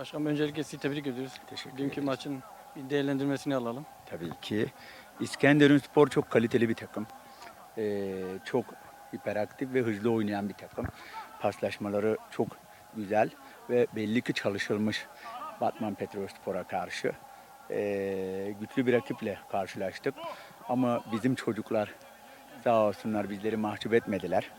Başkanım öncelikle sizi tebrik ediyoruz. Teşekkür Dünkü ederiz. maçın bir değerlendirmesini alalım. Tabii ki. İskenderun Spor çok kaliteli bir takım. Ee, çok hiperaktif ve hızlı oynayan bir takım. Paslaşmaları çok güzel ve belli ki çalışılmış Batman Petrospor'a karşı. Ee, güçlü bir rakiple karşılaştık. Ama bizim çocuklar sağ olsunlar bizleri mahcup etmediler.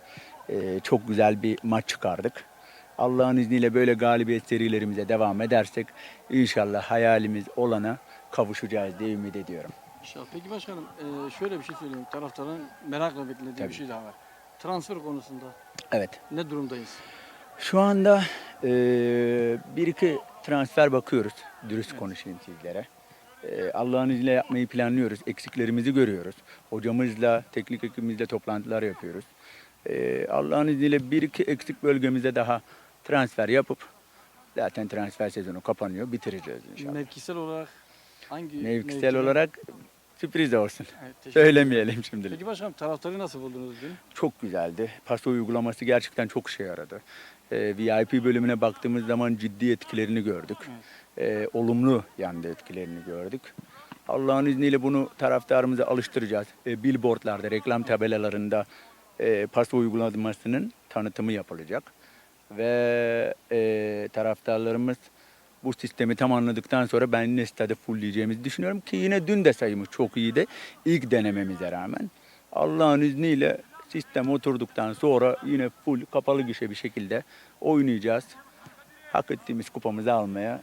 Ee, çok güzel bir maç çıkardık. Allah'ın izniyle böyle galibiyet serilerimize devam edersek inşallah hayalimiz olana kavuşacağız diye ümit ediyorum. İnşallah. Peki başkanım e, şöyle bir şey söyleyeyim. Taraftarın merakla beklediği Tabii. bir şey daha var. Transfer konusunda Evet. ne durumdayız? Şu anda eee, bir iki transfer bakıyoruz. Dürüst konuşayım sizlere. Eee, Allah'ın izniyle yapmayı planlıyoruz. Eksiklerimizi görüyoruz. Hocamızla, teknik ekibimizle toplantılar yapıyoruz. Eee, Allah'ın izniyle bir iki eksik bölgemize daha transfer yapıp zaten transfer sezonu kapanıyor. Bitireceğiz inşallah. Mevkisel olarak hangi Mevkisel mevkide- olarak sürpriz olsun. Evet, teşekkür ederim. Söylemeyelim şimdilik. Peki başkanım taraftarı nasıl buldunuz dün? Çok güzeldi. Paso uygulaması gerçekten çok işe yaradı. Ee, VIP bölümüne baktığımız zaman ciddi etkilerini gördük. Ee, olumlu yanda etkilerini gördük. Allah'ın izniyle bunu taraftarımıza alıştıracağız. Ee, billboardlarda, reklam tabelalarında e, paso uygulamasının tanıtımı yapılacak. Ve e, taraftarlarımız bu sistemi tam anladıktan sonra ben yine stadı fullleyeceğimizi düşünüyorum ki yine dün de sayımız çok iyiydi. İlk denememize rağmen. Allah'ın izniyle sistem oturduktan sonra yine full kapalı gişe bir şekilde oynayacağız. Hak ettiğimiz kupamızı almaya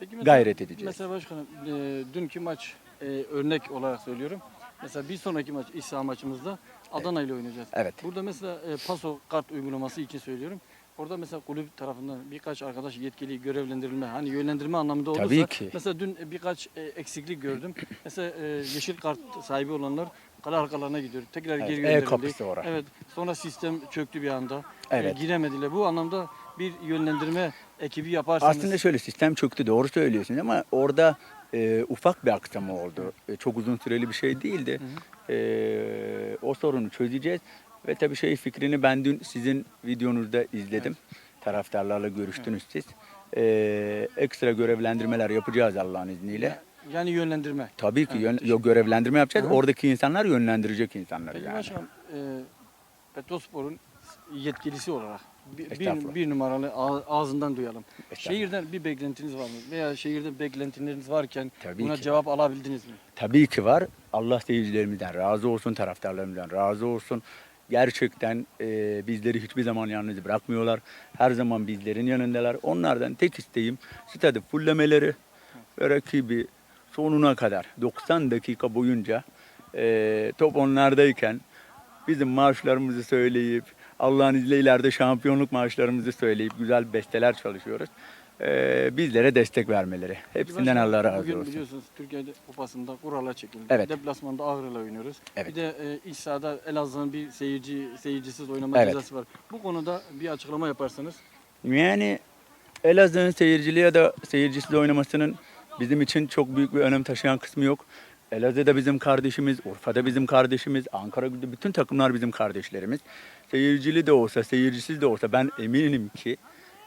Peki mesela, Gayret edeceğiz. Mesela başkanım e, dünkü maç e, örnek olarak söylüyorum. Mesela bir sonraki maç İç saha maçımızda Adana ile oynayacağız. Evet. Burada mesela e, paso kart uygulaması için söylüyorum. Orada mesela kulüp tarafından birkaç arkadaş yetkili görevlendirilme, hani yönlendirme anlamında olursa. Tabii ki. Mesela dün birkaç e, eksiklik gördüm. mesela e, yeşil kart sahibi olanlar kale arkalarına gidiyor. Tekrar Evet, geri E gönderildi. orası. Evet. Sonra sistem çöktü bir anda. Evet. E, giremediler. Bu anlamda bir yönlendirme ekibi yaparsanız. Aslında şöyle sistem çöktü doğru söylüyorsun ama orada e, ufak bir aksama oldu. E, çok uzun süreli bir şey değildi. E, o sorunu çözeceğiz. Ve tabii şey fikrini ben dün sizin videonuzda izledim. Taraftarlarla görüştünüz siz. E, ekstra görevlendirmeler yapacağız Allah'ın izniyle. Yani yönlendirme. Tabii ki Evet, yön, görevlendirme yapacağız. Hı hı. Oradaki insanlar yönlendirecek insanları Peki yani. başkanım, e, Petrospor'un yetkilisi olarak bir, bir, bir numaralı ağ- ağzından duyalım. Şehirden bir beklentiniz var mı? Veya şehirde beklentileriniz varken Tabii buna ki. cevap alabildiniz mi? Tabii ki var. Allah seyircilerimizden razı olsun, taraftarlarımızdan razı olsun. Gerçekten e, bizleri hiçbir zaman yalnız bırakmıyorlar. Her zaman bizlerin yanındalar. Onlardan tek isteğim stadı fullemeleri ve rakibi sonuna kadar 90 dakika boyunca e, top onlardayken bizim marşlarımızı söyleyip Allah'ın izniyle ileride şampiyonluk marşlarımızı söyleyip güzel besteler çalışıyoruz. E, bizlere destek vermeleri. Hepsinden Allah razı Bugün olsun. biliyorsunuz Türkiye'de kupasında kurala çekildi. Evet. Deplasmanda Ağrı'yla oynuyoruz. Evet. Bir de e, iç sahada Elazığ'ın bir seyirci seyircisiz oynama Evet. cezası var. Bu konuda bir açıklama yaparsanız. Yani Elazığ'ın seyircili ya da seyircisiz oynamasının bizim için çok büyük bir önem taşıyan kısmı yok. Elazığ'da bizim kardeşimiz, Urfa'da bizim kardeşimiz, Ankara'da bütün takımlar bizim kardeşlerimiz. Seyircili de olsa, seyircisiz de olsa ben eminim ki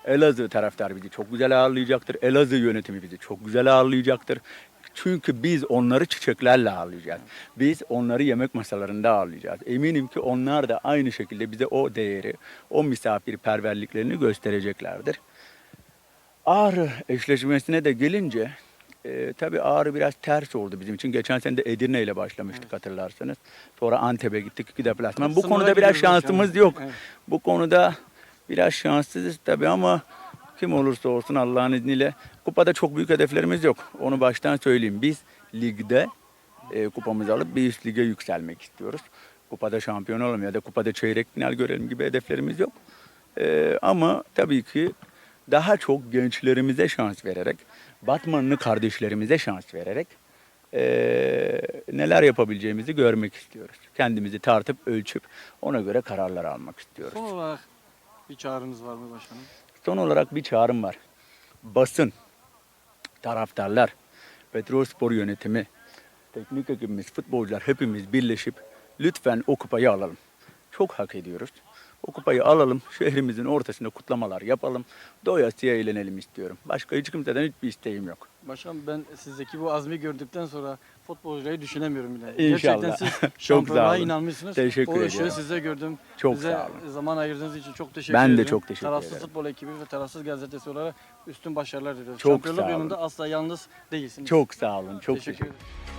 Elazığ taraftar bizi çok güzel ağırlayacaktır. Elazığ yönetimi bizi çok güzel ağırlayacaktır. Çünkü biz onları çiçeklerle ağırlayacağız. Biz onları yemek masalarında ağırlayacağız. Eminim ki onlar da aynı şekilde bize o değeri, o misafirperverliklerini göstereceklerdir. Ağrı eşleşmesine de gelince e, tabii Ağrı biraz ters oldu bizim için. Geçen sene de Edirne ile başlamıştık hatırlarsanız. Sonra Antep'e gittik iki deplasman. Bu konuda biraz şansımız başkanım. yok. Evet. Bu konuda biraz şanssızız tabii ama kim olursa olsun Allah'ın izniyle kupada çok büyük hedeflerimiz yok. Onu baştan söyleyeyim. Biz ligde e, kupamızı alıp bir üst lige yükselmek istiyoruz. Kupada şampiyon olalım ya da kupada çeyrek final görelim gibi hedeflerimiz yok. E, ama tabii ki daha çok gençlerimize şans vererek, Batmanlı kardeşlerimize şans vererek e, neler yapabileceğimizi görmek istiyoruz. Kendimizi tartıp ölçüp ona göre kararlar almak istiyoruz. Son olarak bir çağrınız var mı başkanım? Son olarak bir çağrım var. Basın, taraftarlar, Petrolspor yönetimi, teknik ekibimiz, futbolcular hepimiz birleşip lütfen o kupayı alalım. Çok hak ediyoruz. O kupayı alalım, şehrimizin ortasında kutlamalar yapalım. Doyasıya eğlenelim istiyorum. Başka hiç kimseden hiçbir isteğim yok. Başkan ben sizdeki bu azmi gördükten sonra futbolcuları düşünemiyorum bile. İnşallah. Gerçekten siz şampiyonluğa inanmışsınız. Teşekkür o ışığı sizde gördüm. Çok Bize sağ olun. zaman ayırdığınız için çok teşekkür Ben de ederim. çok teşekkür Tarafsız ederim. Futbol ekibi ve Tarafsız Gazetesi olarak üstün başarılar diliyoruz. Çok Şampiyonluk sağ olun. yolunda asla yalnız değilsiniz. Çok sağ olun. Çok teşekkür teşekkür ederim.